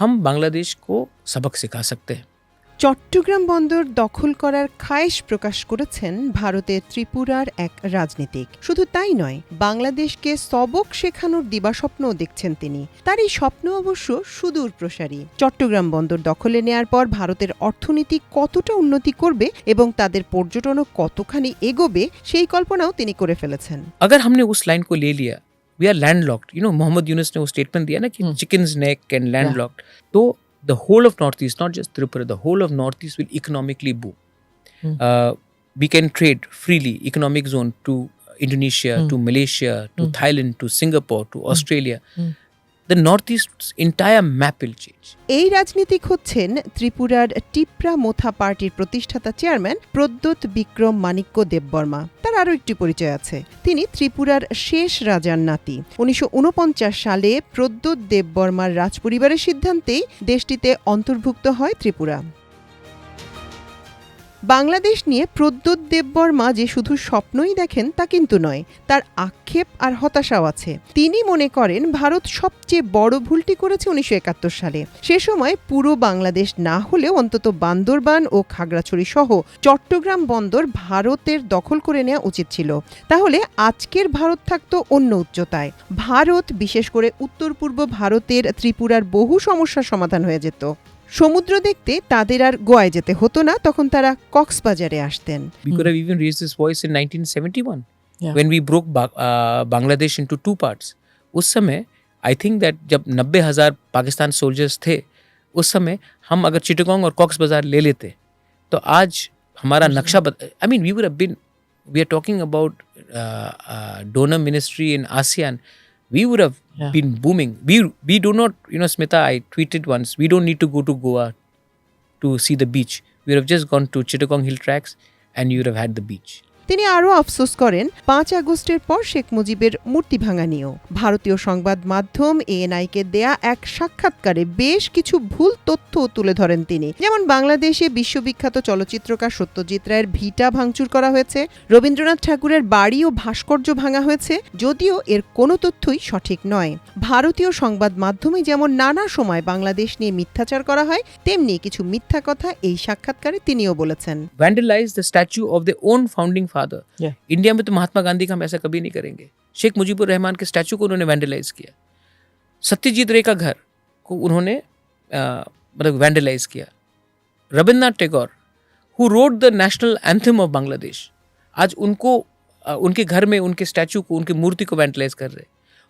हम बांग्लादेश को सबक सिखा सकते हैं চট্টগ্রাম বন্দর দখল করার খায়েশ প্রকাশ করেছেন ভারতের ত্রিপুরার এক রাজনীতিক শুধু তাই নয় বাংলাদেশকে সবক শেখানোর দিবাস্বপ্নও দেখছেন তিনি তার এই স্বপ্ন অবশ্য সুদূর প্রসারী চট্টগ্রাম বন্দর দখলে নেয়ার পর ভারতের অর্থনীতি কতটা উন্নতি করবে এবং তাদের পর্যটনও কতখানি এগোবে সেই কল্পনাও তিনি করে ফেলেছেন अगर हमने उस लाइन को ले लिया We are landlocked you know Mohammad Yunus ने वो स्टेटमेंट दिया ना कि Hmm. Chicken neck and landlocked तो the whole of north east not just Tripura the whole of north east will economically boom Hmm. We can trade freely economic zone to Indonesia Hmm. To Malaysia to Hmm. Thailand to Singapore to Australia The north east entire map will change এই রাজনীতিক হচ্ছেন ত্রিপুরার টিপ্রা মোথা পার্টির প্রতিষ্ঠাতা chairman Pradyot Bikram Manikya Debbarma. তার আরও একটি পরিচয় আছে। তিনি ত্রিপুরার শেষ রাজার নাতি। উনিশশো ঊনপঞ্চাশ সালে প্রদ্যোত দেববর্মার রাজপরিবারের সিদ্ধান্তেই দেশটিতে অন্তর্ভুক্ত হয় ত্রিপুরা। বাংলাদেশ নিয়ে প্রদ্যোৎ দেববর্মা যে শুধু স্বপ্নই দেখেন তা কিন্তু নয়, তার আক্ষেপ আর হতাশাও আছে। তিনি মনে করেন ভারত সবচেয়ে বড় ভুলটি করেছে উনিশশো একাত্তর সালে। সে সময় পুরো বাংলাদেশ না হলেও অন্তত বান্দরবান ও খাগড়াছড়ি সহ চট্টগ্রাম বন্দর ভারতের দখল করে নেওয়া উচিত ছিল। তাহলে আজকের ভারত থাকতো অন্য উচ্চতায়। ভারত, বিশেষ করে উত্তর পূর্ব ভারতের ত্রিপুরার বহু সমস্যার সমাধান হয়ে যেত। সমুদ্র দেখতে তাদের আর গোয়ায় যেতে হতো না তখন তারা কক্সবাজারে আসতেন We could have even raised this voice in 1971 Yeah. when we broke ba- uh, Bangladesh into two parts. उस समय आई थिंक दैट जब नब्बे हजार पाकिस्तान सोल्जर्स थे उस समय हम अगर चिटगोंग और कॉक्स बाजार ले लेते तो आज हमारा नक्शा I mean we would have been we are talking about donor ministry in ASEAN we would have Yeah. been booming. We we do not you know smita i tweeted once we don't need to go to goa to see the beach. We would have just gone to chittagong hill tracks and you would have had the beach তিনি আরও আফসোস করেন, পাঁচ আগস্টের পর শেখ মুজিবের মূর্তি ভাঙা নিয়েও। ভারতীয় সংবাদ মাধ্যম এএনআইকে দেয়া এক সাক্ষাৎকারে বেশ কিছু ভুল তথ্য তুলে ধরেন তিনি। যেমন বাংলাদেশে বিশ্ববিখ্যাত চলচ্চিত্রকার সত্যজিৎ রায়ের ভিটা ভাঙচুর করা হয়েছে, রবীন্দ্রনাথ ঠাকুরের বাড়ি ও ভাস্কর্য ভাঙা হয়েছে, যদিও এর কোনো তথ্যই সঠিক নয়। ভারতীয় সংবাদ মাধ্যমে যেমন নানা সময় বাংলাদেশ নিয়ে মিথ্যাচার করা হয়, তেমনি কিছু মিথ্যা কথা এই সাক্ষাৎকারে তিনিও বলেছেন। Vandalize the statue of their own founding father. Yeah. India में तो महात्मा गांधी का हम ऐसा कभी नहीं करेंगे। शेख मुजीबुर रहमान के स्टैचू को उन्होंने वैंडलाइज किया। सत्यजीत रे का घर को उन्होंने मतलब वैंडलाइज किया। Rabindranath Tagore who wrote the national anthem of Bangladesh आज उनको अ, उनके घर में उनके स्टैचू को उनकी मूर्ति को वैंडलाइज कर रहे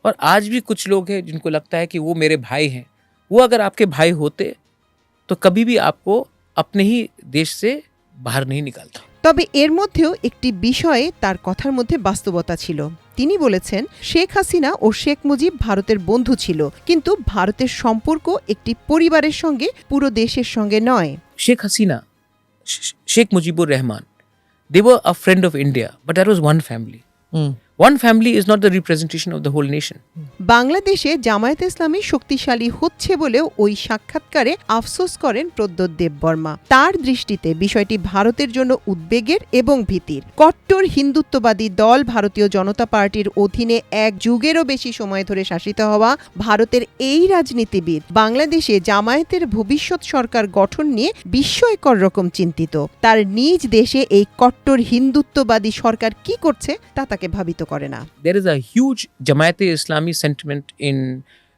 और आज भी कुछ लोग हैं जिनको लगता है कि वो मेरे भाई हैं। वो अगर आपके भाई होते तो कभी भी आपको अपने ही देश से बाहर नहीं निकालता। তবে এর মধ্যেও একটি বিষয়ে তার কথার মধ্যে বাস্তবতা ছিল। তিনি বলেছেন শেখ হাসিনা ও শেখ মুজিব ভারতের বন্ধু ছিল কিন্তু ভারতের সম্পর্ক একটি পরিবারের সঙ্গে পুরো দেশের সঙ্গে নয়। শেখ হাসিনা শেখ মুজিবুর রহমান দেব a friend of India but India, was one family one One family is not the representation of the whole nation. বাংলাদেশে জামায়াত ইসলামী শক্তিশালী হচ্ছে বলেও ওই সাক্ষাৎকারে আফসোস করেন প্রদ্যোৎ দেববর্মা তার দৃষ্টিতে বিষয়টি ভারতের জন্য উদ্বেগের এবং ভীতির। কট্টর হিন্দুত্ববাদী দল ভারতীয় জনতা পার্টির অধীনে এক যুগেরও বেশি সময় ধরে শাসিত হওয়া ভারতের এই রাজনীতিবিদ বাংলাদেশে জামায়াতের ভবিষ্যৎ সরকার গঠন নিয়ে বিস্ময়কর রকম চিন্তিত। তার নিজ দেশে এই কট্টর হিন্দুত্ববাদী সরকার কি করছে তা তাকে ভাবিত করে না There is a huge Jamaat-e Islami sentiment in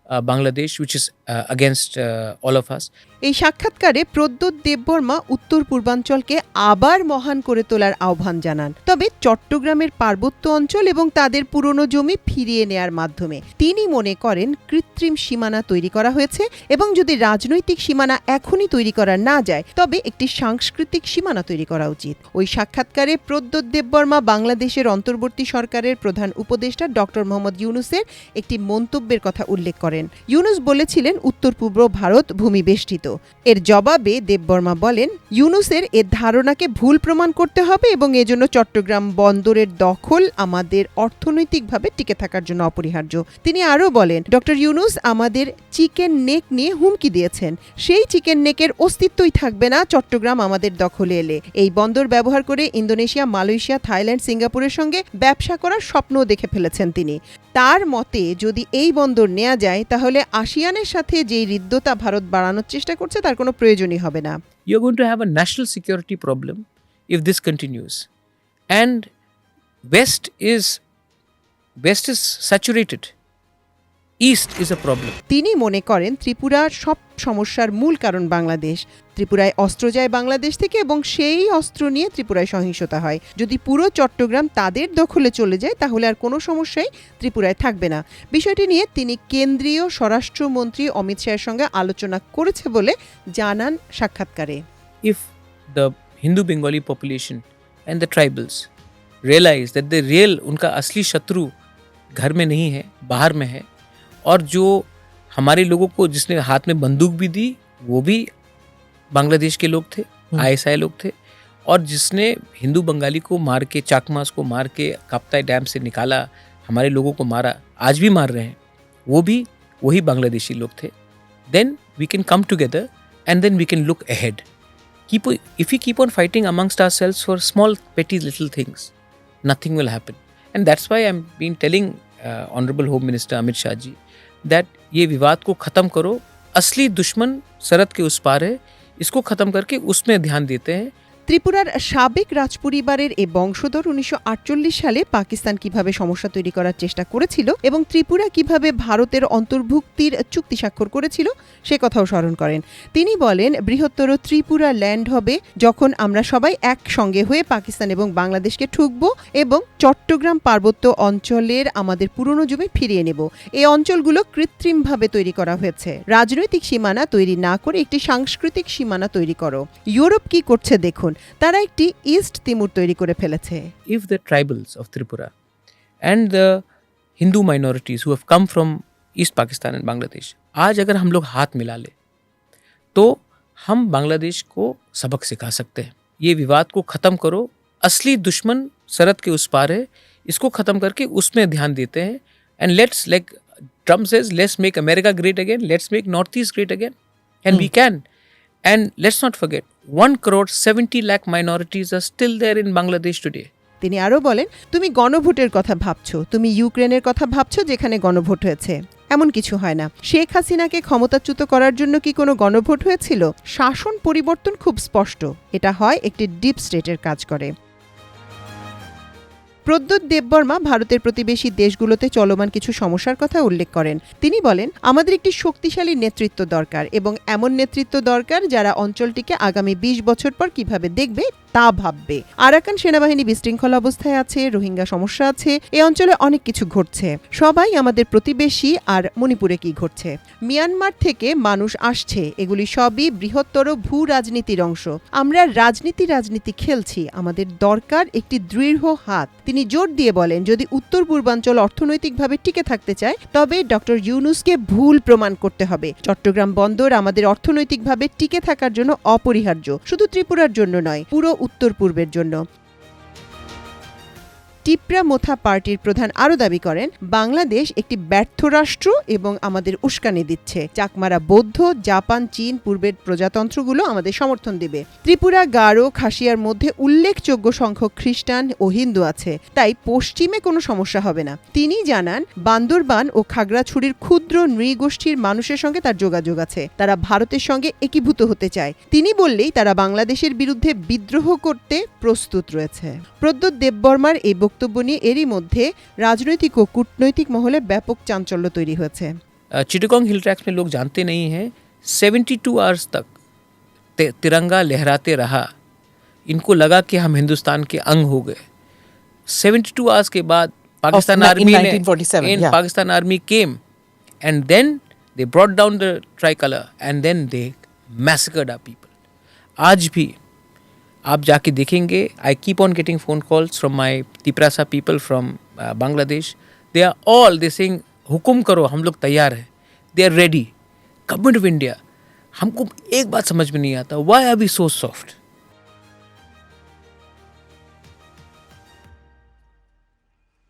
uh, Bangladesh, which is uh, against uh, all of us. এই সাক্ষাৎকারে প্রদ্যোৎ দেববর্মা উত্তর পূর্বাঞ্চলকে আবার মহান করে তোলার আহ্বান জানান। তবে চট্টগ্রামের পার্বত্য অঞ্চল এবং তাদের পুরনো জমি ফিরিয়ে নেয়ার মাধ্যমে তিনি মনে করেন কৃত্রিম সীমানা তৈরি করা হয়েছে এবং যদি রাজনৈতিক সীমানা এখনই তৈরি করা না যায়, তবে একটি সাংস্কৃতিক সীমানা তৈরি করা উচিত। ওই সাক্ষাৎকারে প্রদ্যোৎ দেববর্মা বাংলাদেশের অন্তর্বর্তী সরকারের প্রধান উপদেষ্টা ডক্টর মোহাম্মদ ইউনুসের একটি মন্তব্যের কথা উল্লেখ করেন। ইউনুস বলেছিলেন উত্তর পূর্ব ভারত ভূমিবেষ্টিত। এর জবাবে দেববর্মা বলেন, ইউনুসের এ ধারণাকে ভুল প্রমাণ করতে হবে এবং এজন্য চট্টগ্রাম বন্দরের দখল আমাদের অর্থনৈতিকভাবে টিকে থাকার জন্য অপরিহার্য। তিনি আরও বলেন, ডক্টর ইউনুস আমাদের চিকেন নেক নিয়ে হুমকি দিয়েছেন। সেই চিকেন নেকের অস্তিত্বই থাকবে না চট্টগ্রাম আমাদের দখলে এলে। এই বন্দর ব্যবহার করে ইন্দোনেশিয়া, মালয়েশিয়া, থাইল্যান্ড, সিঙ্গাপুরের সঙ্গে ব্যবসা করার স্বপ্নও দেখে ফেলেছেন তিনি। তার মতে, যদি এই বন্দর নেওয়া যায়, তাহলে আসিয়ানের সাথে যে হৃদ্যতা ভারত বাড়ানোর চেষ্টা করছে তার কোনো প্রয়োজনই হবে না you're going to have a national security problem if this continues and west is west is saturated east is a problem তিনি মনে করেন ত্রিপুরার সব সমস্যার মূল কারণ বাংলাদেশ ত্রিপুরায় অস্ত্র যায় বাংলাদেশ থেকে এবং সেই অস্ত্র নিয়ে ত্রিপুরায় সহিংসতা হয় যদি পুরো চট্টগ্রাম তাদের দখলে চলে যায় তাহলে আর কোনো সমস্যাই ত্রিপুরায় থাকবে না বিষয়টি নিয়ে তিনি কেন্দ্রীয় স্বরাষ্ট্রমন্ত্রী অমিত শাহের সঙ্গে আলোচনা করেছে বলে জানান সাক্ষাৎকারে if the hindu bengali population and the tribals realize that the real उनका असली शत्रु घर में नहीं है बाहर में है और जो हमारे लोगों को जिसने हाथ में बंदूक भी दी वो भी बांग्लादेश के लोग थे हम्म। आईएसआई लोग थे। और जिसने हिंदू बंगाली को मार के चाकमास को मार के कप्ताई डैम से निकाला हमारे लोगों को मारा आज भी मार रहे हैं वो भी वही बांग्लादेशी लोग थे। Then we can come together and then we can look ahead keep if you keep on fighting amongst ourselves for small petty little things nothing will happen and that's why I am been telling honourable home minister Amit Shah ji that ये विवाद को ख़त्म करो। असली दुश्मन शरद के उस पार है। इसको ख़त्म करके उसमें ध्यान देते हैं। ত্রিপুরার সাবেক রাজপরিবারের এ বংশধর উনিশশো আটচল্লিশ সালে পাকিস্তান কীভাবে সমস্যা তৈরি করার চেষ্টা করেছিল এবং ত্রিপুরা কীভাবে ভারতের অন্তর্ভুক্তির চুক্তি স্বাক্ষর করেছিল, সে কথাও স্মরণ করেন। তিনি বলেন, বৃহত্তর ত্রিপুরা ল্যান্ড হবে যখন আমরা সবাই একসঙ্গে হয়ে পাকিস্তান এবং বাংলাদেশকে ঠুকব এবং চট্টগ্রাম পার্বত্য অঞ্চলের আমাদের পুরনো জমি ফিরিয়ে নেব। এই অঞ্চলগুলো কৃত্রিমভাবে তৈরি করা হয়েছে। রাজনৈতিক সীমানা তৈরি না করে একটি সাংস্কৃতিক সীমানা তৈরি করো। ইউরোপ কি করছে দেখুন। তারা একটি ইস্ট তিমুর তৈরি করে ফেলেছে if the tribals of Tripura and the Hindu minorities who have come from East Pakistan and Bangladesh आज अगर हम लोग हाथ मिला ले तो हम बांग्लादेश को सबक सिखा सकते हैं ये विवाद को ख़त्म करो असली दुश्मन सरहद के उस पार है इसको ख़त्म करके उसमें ध्यान देते हैं and let's like Trump says let's make America great again let's make north east great again and we can And let's not forget, 1 crore 70 lakh minorities are still there in Bangladesh today. তিনি আরও বলেন তুমি গণভোটের কথা ভাবছ তুমি ইউক্রেনের কথা ভাবছ যেখানে গণভোট হয়েছে। এমন কিছু হয় না। শেখ হাসিনাকে ক্ষমতাচ্যুত করার জন্য কি কোনো গণভোট হয়েছিল? শাসন পরিবর্তন খুব স্পষ্ট। এটা হয় একটি ডিপ স্টেটের কাজ করে। প্রদ্যুৎ দেববর্মা ভারতের প্রতিবেশী দেশগুলোতে চলমান কিছু সমস্যার কথা উল্লেখ করেন। তিনি বলেন, আমাদের একটি শক্তিশালী নেতৃত্ব দরকার এবং এমন নেতৃত্ব দরকার যারা অঞ্চলটিকে আগামী ২০ বছর পর কীভাবে দেখবে তা ভাববে। আরাকান সেনাবাহিনী বিশৃঙ্খল অবস্থায় আছে, রোহিঙ্গা সমস্যা আছে, এ অঞ্চলে অনেক কিছু ঘটছে। সবাই আমাদের প্রতিবেশী আর মণিপুরে কি ঘটছে? মিয়ানমার থেকে মানুষ আসছে, এগুলি সবই বৃহত্তর ভূ রাজনীতির অংশ। আমরা রাজনীতি রাজনীতি খেলছি, আমাদের দরকার একটি দৃঢ় হাত। তিনি জোর দিয়ে বলেন, যদি উত্তর পূর্বাঞ্চল অর্থনৈতিকভাবে টিকে থাকতে চায়, তবে ডক্টর ইউনুসকে ভুল প্রমাণ করতে হবে। চট্টগ্রাম বন্দর আমাদের অর্থনৈতিকভাবে টিকে থাকার জন্য অপরিহার্য, শুধু ত্রিপুরার জন্য নয়, পুরো উত্তর পূর্বের জন্য। টিপ্রা মোথা পার্টির প্রধান আরও দাবি করেন, বাংলাদেশ একটি ব্যর্থ রাষ্ট্র এবং আমাদের উস্কানি দিচ্ছে। চাকমারা বৌদ্ধ, জাপান, চীন পূর্বের প্রজাতন্ত্রগুলো আমাদের সমর্থন দিবে। ত্রিপুরা, গারো, খাসিয়ার মধ্যে উল্লেখযোগ্য সংখ্যক খ্রিস্টান ও হিন্দু আছে, তাই পশ্চিমে কোনো সমস্যা হবে না। তিনি জানান, বান্দরবান ও খাগড়াছড়ির ক্ষুদ্র নৃগোষ্ঠীর মানুষের সঙ্গে তার যোগাযোগ আছে। তারা ভারতের সঙ্গে একীভূত হতে চায়। তিনি বললেই তারা বাংলাদেশের বিরুদ্ধে বিদ্রোহ করতে প্রস্তুত রয়েছে। প্রদ্যুৎ দেববর্মার এই বক্তব্য নিয়ে এরই মধ্যে রাজনৈতিক ও কূটনৈতিক মহলে ব্যাপক চাঞ্চল্য তৈরি হয়েছে चिटगोंग हिल ट्रैक्स में लोग जानते नहीं हैं 72 आवर्स तक ति- तिरंगा लहराते रहा इनको लगा कि हम हिंदुस्तान के अंग हो गए 72 आवर्स के बाद पाकिस्तान in आर्मी ने 1947, in yeah. Pakistan army came and then they brought down the tricolour and then they massacred our people आज भी आप जाके देखेंगे I keep on getting phone calls from my Tiprasa people from Bangladesh they are all they sing हुकुम करो, हम लोग तैयार हैं। They are ready government of India हमको एक बात समझ में नहीं आता why are we so soft